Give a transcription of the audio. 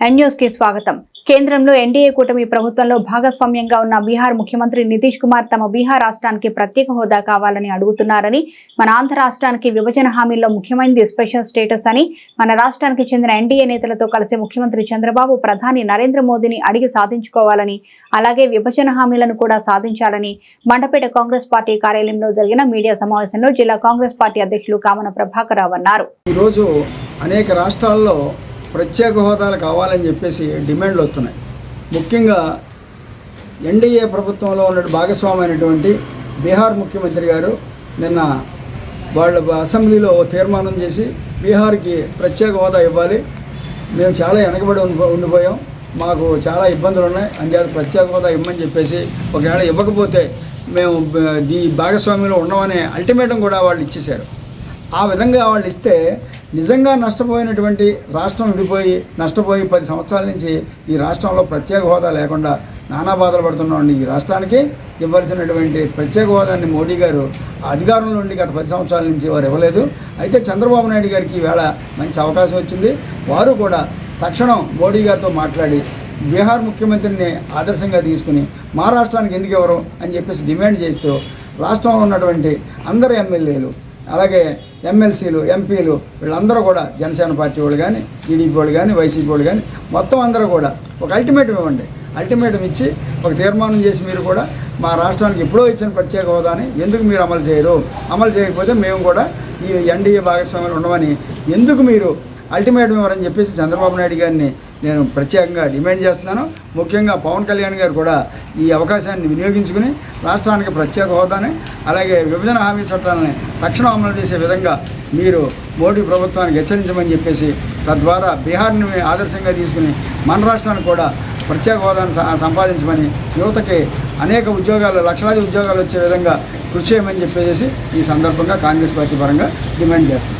ఎన్యూస్కి స్వాగతం. కేంద్రంలో ఎన్డీఏ కూటమి ప్రభుత్వంలో భాగస్వామ్యంగా ఉన్న బీహార్ ముఖ్యమంత్రి నితీష్ కుమార్ తమ బీహార్ రాష్ట్రానికి ప్రత్యేక హోదా కావాలని అడుగుతున్నారని మన ఆంధ్ర రాష్ట్రానికి విభజన హామీల్లో ముఖ్యమైనది స్పెషల్ స్టేటస్ అని మన రాష్ట్రానికి చెందిన ఎన్డీఏ నేతలతో కలిసి ముఖ్యమంత్రి చంద్రబాబు ప్రధాని నరేంద్ర మోదీని అడిగి సాధించుకోవాలని అలాగే విభజన హామీలను కూడా సాధించాలని మండపేట కాంగ్రెస్ పార్టీ కార్యాలయంలో జరిగిన మీడియా సమావేశంలో జిల్లా కాంగ్రెస్ పార్టీ అధ్యక్షులు కామన ప్రభాకర్ రావు అన్నారు. ఈరోజు అనేక రాష్ట్రాల్లో ప్రత్యేక హోదాలు కావాలని చెప్పేసి డిమాండ్లు వస్తున్నాయి. ముఖ్యంగా ఎన్డీఏ ప్రభుత్వంలో ఉన్న భాగస్వామైనటువంటి బీహార్ ముఖ్యమంత్రి గారు నిన్న వాళ్ళ అసెంబ్లీలో తీర్మానం చేసి బీహార్కి ప్రత్యేక హోదా ఇవ్వాలి. మేము చాలా వెనకబడి ఉండిపో- ఉండిపోయాం. మాకు చాలా ఇబ్బందులు ఉన్నాయి. అందుచేత ప్రత్యేక హోదా ఇవ్వమని చెప్పేసి ఒకవేళ ఇవ్వకపోతే మేము ఈ భాగస్వామ్యంలో ఉండమనే అల్టిమేటం కూడా వాళ్ళు ఇచ్చేశారు. ఆ విధంగా వాళ్ళు ఇస్తే నిజంగా నష్టపోయినటువంటి రాష్ట్రం విడిపోయి నష్టపోయి పది సంవత్సరాల నుంచి ఈ రాష్ట్రంలో ప్రత్యేక హోదా లేకుండా నానా బాధలు పడుతున్నాం. ఈ రాష్ట్రానికి ఇవ్వాల్సినటువంటి ప్రత్యేక హోదాన్ని మోడీ గారు ఆ అధికారంలో ఉండి గత పది సంవత్సరాల నుంచి వారు ఇవ్వలేదు. అయితే చంద్రబాబు నాయుడు గారికి ఈవేళ మంచి అవకాశం వచ్చింది. వారు కూడా తక్షణం మోడీ గారితో మాట్లాడి బీహార్ ముఖ్యమంత్రిని ఆదర్శంగా తీసుకుని మా రాష్ట్రానికి ఎందుకు ఇవ్వరు అని చెప్పేసి డిమాండ్ చేస్తూ రాష్ట్రంలో ఉన్నటువంటి అందరు ఎమ్మెల్యేలు అలాగే ఎమ్మెల్సీలు ఎంపీలు వీళ్ళందరూ కూడా జనసేన పార్టీ వాళ్ళు కానీ టీడీపీ వాళ్ళు కానీ వైసీపీ వాళ్ళు కానీ మొత్తం అందరూ కూడా ఒక అల్టిమేటం ఇవ్వండి. అల్టిమేటం ఇచ్చి ఒక తీర్మానం చేసి మీరు కూడా మా రాష్ట్రానికి ఎప్పుడో ఇచ్చిన ప్రత్యేక హోదాని ఎందుకు మీరు అమలు చేయరు? అమలు చేయకపోతే మేము కూడా ఈ ఎన్డీఏ భాగస్వామ్యం ఉండమని ఎందుకు మీరు అల్టిమేట్ ఇవ్వరని చెప్పేసి చంద్రబాబు నాయుడు గారిని నేను ప్రత్యేకంగా డిమాండ్ చేస్తున్నాను. ముఖ్యంగా పవన్ కళ్యాణ్ గారు కూడా ఈ అవకాశాన్ని వినియోగించుకుని రాష్ట్రానికి ప్రత్యేక హోదాని అలాగే విభజన హామీ చట్టాలని తక్షణం అమలు చేసే విధంగా మీరు మోడీ ప్రభుత్వానికి హెచ్చరించమని చెప్పేసి తద్వారా బీహార్ని ఆదర్శంగా తీసుకుని మన రాష్ట్రానికి కూడా ప్రత్యేక హోదాను సంపాదించమని యువతకి అనేక ఉద్యోగాలు లక్షలాది ఉద్యోగాలు వచ్చే విధంగా కృషి చేయమని చెప్పేసి ఈ సందర్భంగా కాంగ్రెస్ పార్టీ పరంగా డిమాండ్ చేస్తున్నాం.